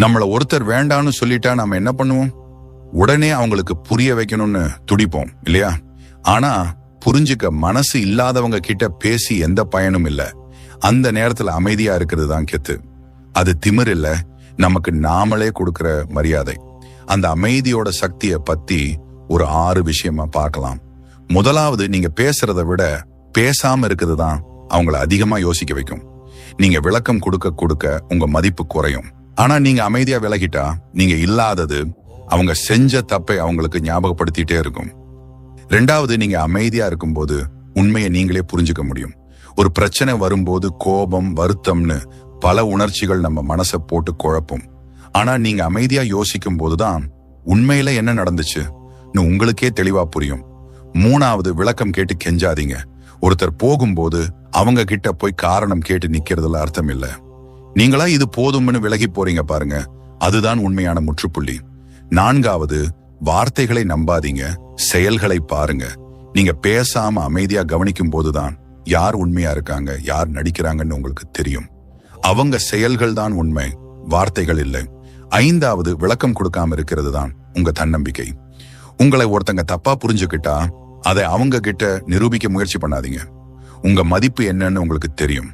நம்மள ஒருத்தர் வேண்டான்னு சொல்லிட்டா நாம என்ன பண்ணுவோம்? உடனே அவங்களுக்கு புரிய வைக்கணும்னு துடிப்போம் இல்லையா? ஆனா புரிஞ்சுக்க மனசு இல்லாதவங்க கிட்ட பேசி எந்த பயனும் இல்லை. அந்த நேரத்துல அமைதியா இருக்கிறது தான் கெத்து. அது திமிர் இல்ல. நமக்கு நாமளே கொடுக்கிற மரியாதை. அந்த அமைதியோட சக்தியை பத்தி ஒரு ஆறு விஷயமா பார்க்கலாம். முதலாவது நீங்க பேசுறத விட பேசாம இருக்கிறது தான் அவங்கள அதிகமா யோசிக்க வைக்கும். நீங்க விளக்கம் கொடுக்க கொடுக்க உங்க மதிப்பு குறையும். ஆனா நீங்க அமைதியா விலகிட்டா நீங்க இல்லாதது அவங்க செஞ்ச தப்பை அவங்களுக்கு ஞாபகப்படுத்திட்டே இருக்கும். ரெண்டாவது நீங்க அமைதியா இருக்கும்போது உண்மையை நீங்களே புரிஞ்சுக்க முடியும். ஒரு பிரச்சனை வரும்போது கோபம் வருத்தம்னு பல உணர்ச்சிகள் நம்ம மனசை போட்டு குழப்பும். ஆனா நீங்க அமைதியா யோசிக்கும் போதுதான் உண்மையில என்ன நடந்துச்சுன்னு உங்களுக்கே தெளிவா புரியும். மூணாவது விளக்கம் கேட்டு கெஞ்சாதீங்க. ஒருத்தர் போகும்போது அவங்க கிட்ட போய் காரணம் கேட்டு நிக்கிறதுல அர்த்தம் இல்லை. நீங்களா இது போதும்னு விலகி போறீங்க பாருங்க. அதுதான் உண்மையான முற்றுப்புள்ளி. நான்காவது வார்த்தைகளை நம்பாதீங்க செயல்களை பாருங்க. நீங்க பேசாம அமைதியா கவனிக்கும் போதுதான் யார் உண்மையா இருக்காங்க யார் நடிக்கிறாங்கன்னு உங்களுக்கு தெரியும். அவங்க செயல்கள் தான் உண்மை வார்த்தைகள் இல்லை. ஐந்தாவது விளக்கம் கொடுக்காம இருக்கிறது தான் உங்க தன்னம்பிக்கை. உங்களை ஒருத்தங்க தப்பா புரிஞ்சுக்கிட்டா அதை அவங்க கிட்ட நிரூபிக்க முயற்சி பண்ணாதீங்க. உங்க மதிப்பு என்னன்னு உங்களுக்கு தெரியும்.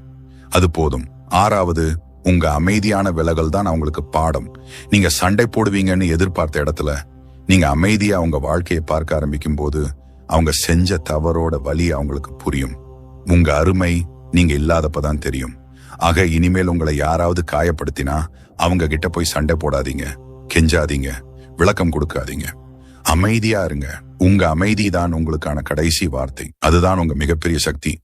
அது போதும். ஆறாவது உங்க அமைதியான விலகல் தான் அவங்களுக்கு பாடம். நீங்க சண்டை போடுவீங்கன்னு எதிர்பார்த்த இடத்துல நீங்க அமைதியா உங்க வாழ்க்கையை பார்க்க ஆரம்பிக்கும் போது அவங்க செஞ்ச தவறோட வலி அவங்களுக்கு புரியும். உங்க அருமை நீங்க இல்லாதப்பதான் தெரியும். ஆக இனிமேல் உங்களை யாராவது காயப்படுத்தினா அவங்க கிட்ட போய் சண்டை போடாதீங்க. கெஞ்சாதீங்க. விளக்கம் கொடுக்காதீங்க. அமைதியா இருங்க. உங்க அமைதி தான் உங்களுக்கான கடைசி வார்த்தை. அதுதான் உங்க மிகப்பெரிய சக்தி.